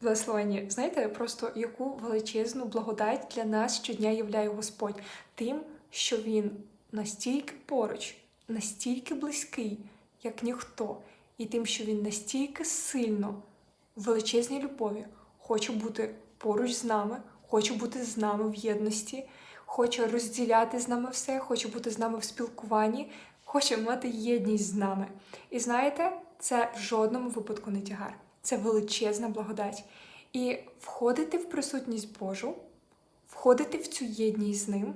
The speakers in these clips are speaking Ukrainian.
благословенні. Знаєте, просто яку величезну благодать для нас щодня являє Господь тим, що Він настільки поруч, настільки близький, як ніхто, і тим, що Він настільки сильно в величезній любові хоче бути поруч з нами, хоче бути з нами в єдності, хоче розділяти з нами все, хоче бути з нами в спілкуванні, хоче мати єдність з нами. І знаєте, це в жодному випадку не тягар. Це величезна благодать. І входити в присутність Божу, входити в цю єдність з ним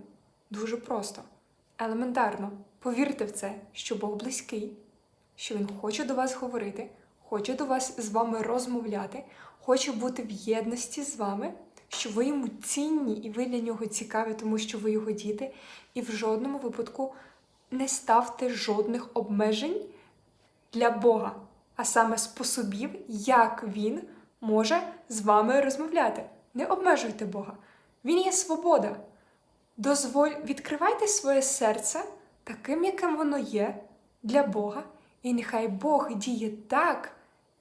дуже просто, елементарно. Повірте в це, що Бог близький, що Він хоче до вас говорити, хоче до вас з вами розмовляти, хоче бути в єдності з вами, що ви йому цінні і ви для нього цікаві, тому що ви його діти, і в жодному випадку не ставте жодних обмежень для Бога, а саме способів, як Він може з вами розмовляти. Не обмежуйте Бога. Він є свобода. Дозволь, відкривайте своє серце таким, яким воно є, для Бога, і нехай Бог діє так,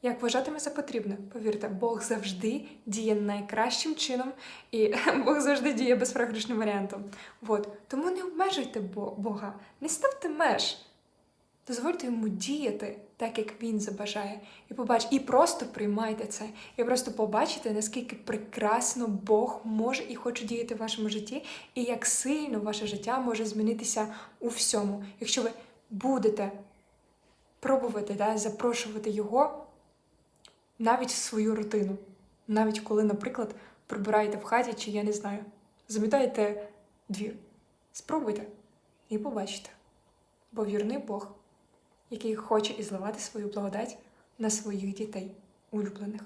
як вважатиме за потрібне. Повірте, Бог завжди діє найкращим чином, і Бог завжди діє безпрограшним варіантом. От. Тому не обмежуйте Бога, не ставте меж. Дозвольте йому діяти так, як він забажає, і побач, і просто приймайте це, і просто побачите, наскільки прекрасно Бог може і хоче діяти в вашому житті, і як сильно ваше життя може змінитися у всьому, якщо ви будете пробувати да, запрошувати його навіть в свою рутину, навіть коли, наприклад, прибираєте в хаті, чи я не знаю, замітаєте двір. Спробуйте і побачите. Бо вірний Бог, який хоче ізливати свою благодать на своїх дітей, улюблених.